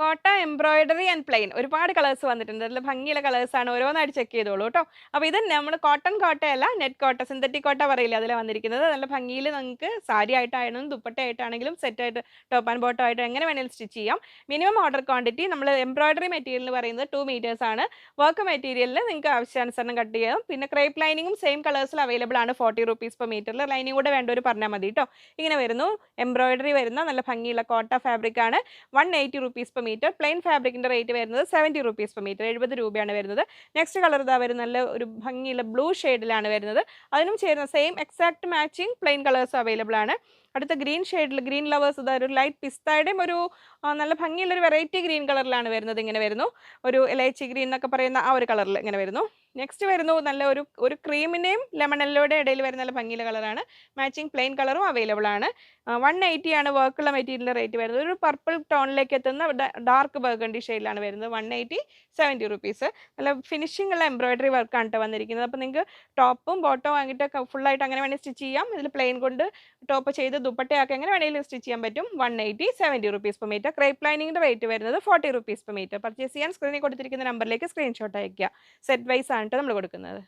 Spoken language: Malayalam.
Kota embroidery and plain. ഒരുപാട് കളേഴ്സ് വന്നിട്ടുണ്ട്. നല്ല ഭംഗിയുള്ള കളേഴ്സാണ് ഓരോന്നായിട്ട് ചെക്ക് ചെയ്തോളൂ കേട്ടോ. അപ്പോൾ ഇത് നമ്മൾ കോട്ടൺ കോട്ടയല്ല നെറ്റ് കോട്ട സിന്തറ്റിക് കോട്ട പറയില്ല അതിൽ വന്നിരിക്കുന്നത്. നല്ല ഭംഗിയിൽ നിങ്ങൾക്ക് സാരി ആയിട്ടാണെങ്കിലും സെറ്റ് ആയിട്ട് ടോപ്പ് ആൻഡ് ബോട്ടം ആയിട്ട് എങ്ങനെ വേണമെങ്കിലും സ്റ്റിച്ച് ചെയ്യാം. മിനിമം ഓർഡർ ക്വാണ്ടിറ്റി നമ്മൾ എംബ്രോയിഡറി മെറ്റീരിയൽ എന്ന് പറയുന്നത് ടു ആണ്. വർക്ക് മെറ്റീരിയലിൽ നിങ്ങൾക്ക് ആവശ്യാനുസരണം കട്ട് ചെയ്യാം. പിന്നെ ക്രേപ്പ് ലൈനിങ്ങും സെയിം കളേഴ്സിൽ അവൈലബിൾ ആണ്. ഫോർട്ടി റുപ്പീസ് പെർ മീറ്ററിൽ ലൈനിങ് കൂടെ വേണ്ടവർ പറഞ്ഞാൽ മതി കേട്ടോ. ഇങ്ങനെ വരുന്നു. എംബ്രോയിഡറി വരുന്ന നല്ല ഭംഗിയുള്ള കോട്ട ഫാബ്രിക് ആണ്. One eighty rupees per metre plain ഫാബ്രിക്കിന്റെ rate വരുന്നത് സെവന്റി റുപ്പീസ് പെർ മീറ്റർ എഴുപത് രൂപയാണ് വരുന്നത്. നെക്സ്റ്റ് കളർ ഇതാ വരുന്ന നല്ല ഒരു ഭംഗിയുള്ള ബ്ലൂ ഷെയ്ഡിലാണ് വരുന്നത്. അതിനും ചേരുന്ന same exact matching plain colours available ആണ്. അടുത്ത ഗ്രീൻ ഷെയ്ഡിൽ ഗ്രീൻ ലവേഴ്സ് ഇതാ ഒരു ലൈറ്റ് പിസ്തയുടെയും ഒരു നല്ല ഭംഗിയുള്ള ഒരു വെറൈറ്റി ഗ്രീൻ കളറിലാണ് വരുന്നത്. ഇങ്ങനെ വരുന്നു. ഒരു എലൈച്ചി ഗ്രീൻ എന്നൊക്കെ പറയുന്ന ആ ഒരു കളറിൽ ഇങ്ങനെ വരുന്നു. നെക്സ്റ്റ് വരുന്നു നല്ല ഒരു ഒരു ക്രീമിന്റെയും ലെമൺ എല്ലോയുടെ ഇടയിൽ വരുന്ന നല്ല ഭംഗിയുള്ള കളറാണ്. മാച്ചിങ് പ്ലെയിൻ കളറും അവൈലബിൾ ആണ്. വൺ എയ്റ്റി ആണ് വർക്കുള്ള മെറ്റീരിയലിന്റെ റേറ്റ് വരുന്നത്. ഒരു പർപ്പിൾ ടോണിലേക്ക് എത്തുന്ന ഡാർക്ക് ബർഗണ്ടി ഷെയ്ഡിലാണ് വരുന്നത്. വൺ എയ്റ്റി സെവന്റി റുപ്പീസ് നല്ല ഫിനിഷിംഗ് ഉള്ള എംബ്രോയിഡറി വർക്കാണ് കേട്ടോ വന്നിരിക്കുന്നത്. അപ്പോൾ നിങ്ങൾക്ക് ടോപ്പും ബോട്ടവും വാങ്ങിയിട്ട് ഫുള്ളായിട്ട് അങ്ങനെ വേണമെങ്കിൽ സ്റ്റിച്ച് ചെയ്യാം. ഇതിൽ പ്ലെയിൻ കൊണ്ട് ടോപ്പ് ചെയ്ത് ദുപ്പട്ടയാക്കി എങ്ങനെ വേണമെങ്കിലും സ്റ്റിച്ച് ചെയ്യാൻ പറ്റും. One eighty seventy rupees per metre crepe ലൈനിങ്ങിന്റെ rate വരുന്നത് forty rupees per metre purchase ചെയ്യാൻ സ്ക്രീനിൽ കൊടുത്തിരിക്കുന്ന നമ്പറിലേക്ക് സ്ക്രീൻഷോട്ട് അയക്കുക സെറ്റ് വൈസ് ആണ് നമ്മൾ കൊടുക്കുന്നത്.